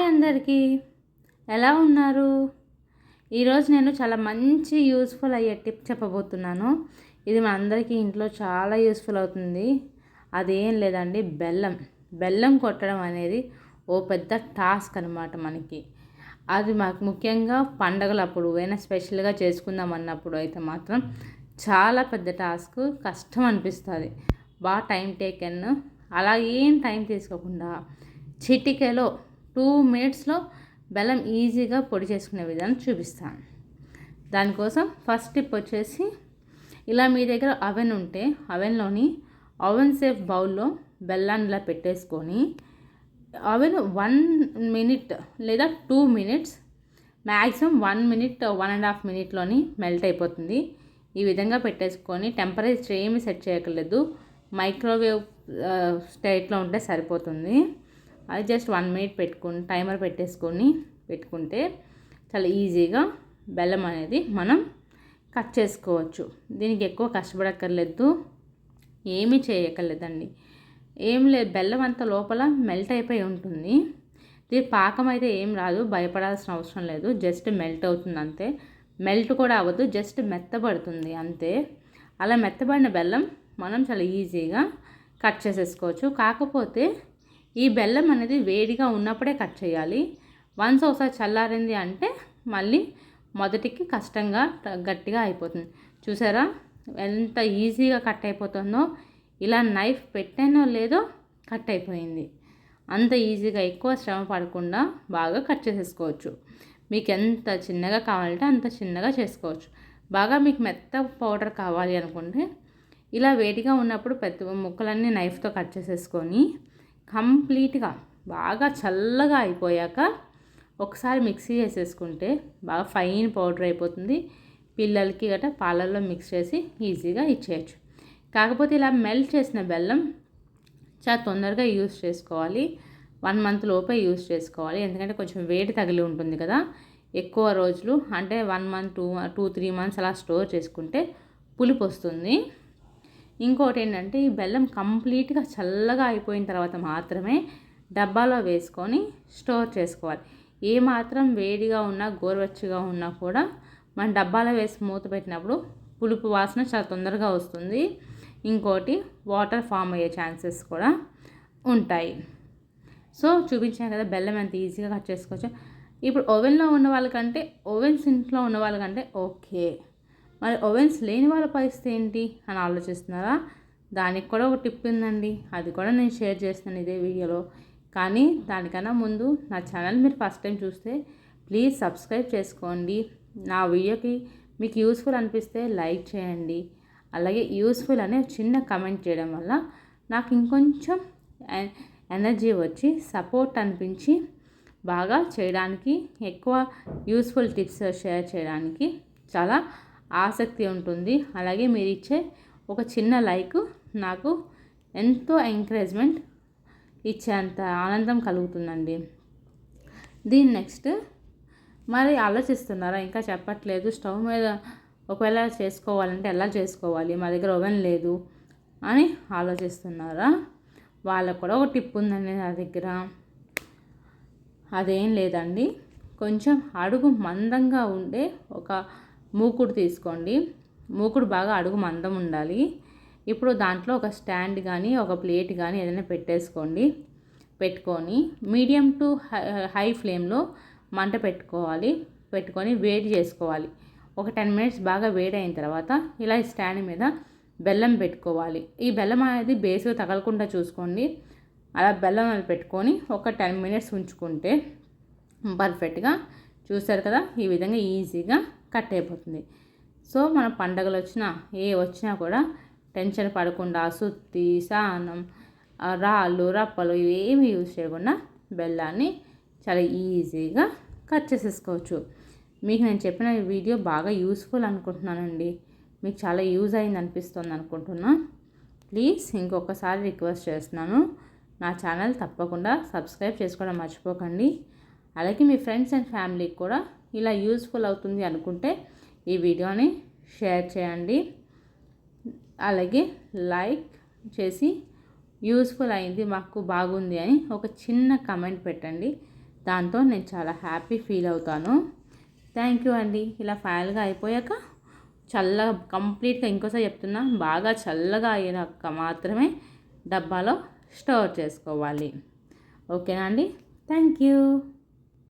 Hi అందరికీ. ఎలా ఉన్నారు? ఈరోజు నేను చాలా మంచి యూస్ఫుల్ అయ్యే టిప్ చెప్పబోతున్నాను. ఇది మన అందరికీ ఇంట్లో చాలా యూస్ఫుల్ అవుతుంది. అదేం లేదండి బెల్లం. బెల్లం కొట్టడం అనేది ఓ పెద్ద టాస్క్ అనమాట మనకి. అది మాకు ముఖ్యంగా పండగలప్పుడు ఏమైనా స్పెషల్గా చేసుకుందాం అన్నప్పుడు అయితే మాత్రం చాలా పెద్ద టాస్క్. కష్టం అనిపిస్తుంది. బాగా టైం టేకెన్. అలా ఏం టైం తీసుకోకుండా చిటికెలో టూ మినిట్స్లో బెల్లం ఈజీగా పొడి చేసుకునే విధానం చూపిస్తాను. దానికోసం ఫస్ట్ టిప్ వచ్చేసి ఇలా మీ దగ్గర అవెన్ ఉంటే అవెన్లోని అవెన్ సేఫ్ బౌల్లో బెల్లాన్ని ఇలా పెట్టేసుకొని అవెన్ వన్ మినిట్ లేదా two minutes maximum one minute one and half మినిట్లోని melt అయిపోతుంది. ఈ విధంగా పెట్టేసుకొని టెంపరేచర్ ఏమి సెట్ చేయక్కర్లేదు మైక్రోవేవ్ స్టేట్లో uh, ఉంటే సరిపోతుంది. అది జస్ట్ వన్ మినిట్ పెట్టుకుని టైమర్ పెట్టేసుకొని పెట్టుకుంటే చాలా ఈజీగా బెల్లం అనేది మనం కట్ చేసుకోవచ్చు. దీనికి ఎక్కువ కష్టపడక్కర్లేదు ఏమీ చేయక్కర్లేదండి. ఏం లేదు బెల్లం అంత లోపల మెల్ట్ అయిపోయి ఉంటుంది. దీని పాకం అయితే ఏం రాదు భయపడాల్సిన అవసరం లేదు జస్ట్ మెల్ట్ అవుతుంది అంతే. మెల్ట్ కూడా అవ్వదు జస్ట్ మెత్తబడుతుంది అంతే. అలా మెత్తబడిన బెల్లం మనం చాలా ఈజీగా కట్ చేసేసుకోవచ్చు. కాకపోతే ఈ బెల్లం అనేది వేడిగా ఉన్నప్పుడే కట్ చేయాలి. వన్స్ ఒకసారి చల్లారింది అంటే మళ్ళీ మొదటికి కష్టంగా గట్టిగా అయిపోతుంది. చూసారా? ఎంత ఈజీగా కట్ అయిపోతుందో. ఇలా నైఫ్ పెట్టానో లేదో కట్ అయిపోయింది. అంత ఈజీగా ఎక్కువ శ్రమ పడకుండా బాగా కట్ చేసేసుకోవచ్చు. మీకు ఎంత చిన్నగా కావాలంటే అంత చిన్నగా చేసుకోవచ్చు. బాగా మీకు మెత్త పౌడర్ కావాలి అనుకుంటే ఇలా వేడిగా ఉన్నప్పుడు పెద్ద ముక్కలన్నీ నైఫ్తో కట్ చేసేసుకొని కంప్లీట్గా బాగా చల్లగా అయిపోయాక ఒకసారి మిక్సీ చేసేసుకుంటే బాగా ఫైన్ పౌడర్ అయిపోతుంది. పిల్లలకి గట్రా పాలల్లో మిక్స్ చేసి ఈజీగా ఇచ్చేయచ్చు. కాకపోతే ఇలా మెల్ట్ చేసిన బెల్లం చాలా తొందరగా యూస్ చేసుకోవాలి. వన్ మంత్ లోపే యూస్ చేసుకోవాలి. ఎందుకంటే కొంచెం వేడి తగిలి ఉంటుంది కదా. ఎక్కువ రోజులు అంటే one month two two three months అలా స్టోర్ చేసుకుంటే పులుపు వస్తుంది. ఇంకోటి ఏంటంటే ఈ బెల్లం కంప్లీట్గా చల్లగా అయిపోయిన తర్వాత మాత్రమే డబ్బాలో వేసుకొని స్టోర్ చేసుకోవాలి. ఏ మాత్రం వేడిగా ఉన్నా గోరువెచ్చగా ఉన్నా కూడా మనం డబ్బాలో వేసి మూత పెట్టినప్పుడు పులుపు వాసన చాలా తొందరగా వస్తుంది. ఇంకోటి వాటర్ ఫామ్ అయ్యే ఛాన్సెస్ కూడా ఉంటాయి. సో చూపించాను కదా బెల్లం ఎంత ఈజీగా కట్ చేసుకోవచ్చు. ఇప్పుడు ఓవెన్లో ఉన్న వాళ్ళకంటే ఓవెన్స్ ఇంట్లో ఉన్న వాళ్ళకంటే ఓకే. మరి ఓవెన్స్ లేని వాళ్ళ పరిస్థితి ఏంటి అని ఆలోచిస్తున్నారా? దానికి కూడా ఒక టిప్ ఉందండి. అది కూడా నేను షేర్ చేస్తాను ఇదే వీడియోలో. కానీ దానికన్నా ముందు నా ఛానల్ మీరు ఫస్ట్ టైం చూస్తే ప్లీజ్ సబ్స్క్రైబ్ చేసుకోండి. నా వీడియోకి మీకు యూస్ఫుల్ అనిపిస్తే లైక్ చేయండి. అలాగే యూస్ఫుల్ అనే చిన్న కమెంట్ చేయడం వల్ల నాకు ఇంకొంచెం ఎనర్జీ వచ్చి సపోర్ట్ అనిపించి బాగా చేయడానికి ఎక్కువ యూస్ఫుల్ టిప్స్ షేర్ చేయడానికి చాలా ఆసక్తి ఉంటుంది. అలాగే మీరు ఇచ్చే ఒక చిన్న లైక్ నాకు ఎంతో ఎంకరేజ్మెంట్ ఇచ్చేంత ఆనందం కలుగుతుందండి. దీని నెక్స్ట్ మరి ఆలోచిస్తున్నారా? ఇంకా చెప్పట్లేదు. స్టవ్ మీద ఒకవేళ చేసుకోవాలంటే ఎలా చేసుకోవాలి? మా దగ్గర ఓవెన్ లేదు అని ఆలోచిస్తున్నారా? వాళ్ళకు కూడా ఒక టిప్ ఉందండి నా దగ్గర. అదేం లేదండి. కొంచెం అడుగు మందంగా ఉండే ఒక మూకుడు తీసుకోండి. మూకుడు బాగా అడుగు మందం ఉండాలి. ఇప్పుడు దాంట్లో ఒక స్టాండ్ కానీ ఒక ప్లేట్ కానీ ఏదైనా పెట్టేసుకోండి. పెట్టుకొని మీడియం టు హై ఫ్లేమ్లో మంట పెట్టుకోవాలి. పెట్టుకొని వేడి చేసుకోవాలి. ఒక టెన్ మినిట్స్ బాగా వేడి అయిన తర్వాత ఇలా స్టాండ్ మీద బెల్లం పెట్టుకోవాలి. ఈ బెల్లం అనేది బేస్గా తగలకుండా చూసుకోండి. అలా బెల్లం పెట్టుకొని ఒక టెన్ మినిట్స్ ఉంచుకుంటే పర్ఫెక్ట్గా చూసారు కదా ఈ విధంగా ఈజీగా కట్ అయిపోతుంది. సో మన పండగలు వచ్చినా ఏ వచ్చినా కూడా టెన్షన్ పడకుండా సుత్తి సానం రాళ్ళు రప్పలు ఇవేమి యూజ్ చేయకుండా బెల్లాన్ని చాలా ఈజీగా కట్ చేసేసుకోవచ్చు. మీకు నేను చెప్పిన వీడియో బాగా యూస్ఫుల్ అనుకుంటున్నానండి. మీకు చాలా యూజ్ అయింది అనిపిస్తుంది అనుకుంటున్నా. ప్లీజ్ ఇంకొకసారి రిక్వెస్ట్ చేస్తున్నాను. నా ఛానల్ తప్పకుండా సబ్స్క్రైబ్ చేసుకోవడం మర్చిపోకండి. అలాగే మీ ఫ్రెండ్స్ అండ్ ఫ్యామిలీకి కూడా ఇలా యూస్ఫుల్ అవుతుంది అనుకుంటే ఈ వీడియోని షేర్ చేయండి. అలాగే లైక్ చేసి యూస్ఫుల్ అయింది మాకు బాగుంది అని ఒక చిన్న కమెంట్ పెట్టండి. దాంతో నేను చాలా హ్యాపీ ఫీల్ అవుతాను. థ్యాంక్ యూ అండి. ఇలా ఫైనల్గా అయిపోయాక చల్లగా కంప్లీట్గా ఇంకోసారి చెప్తున్నా బాగా చల్లగా అయినాక మాత్రమే డబ్బాలో స్టోర్ చేసుకోవాలి. ఓకేనా అండి? Thank you.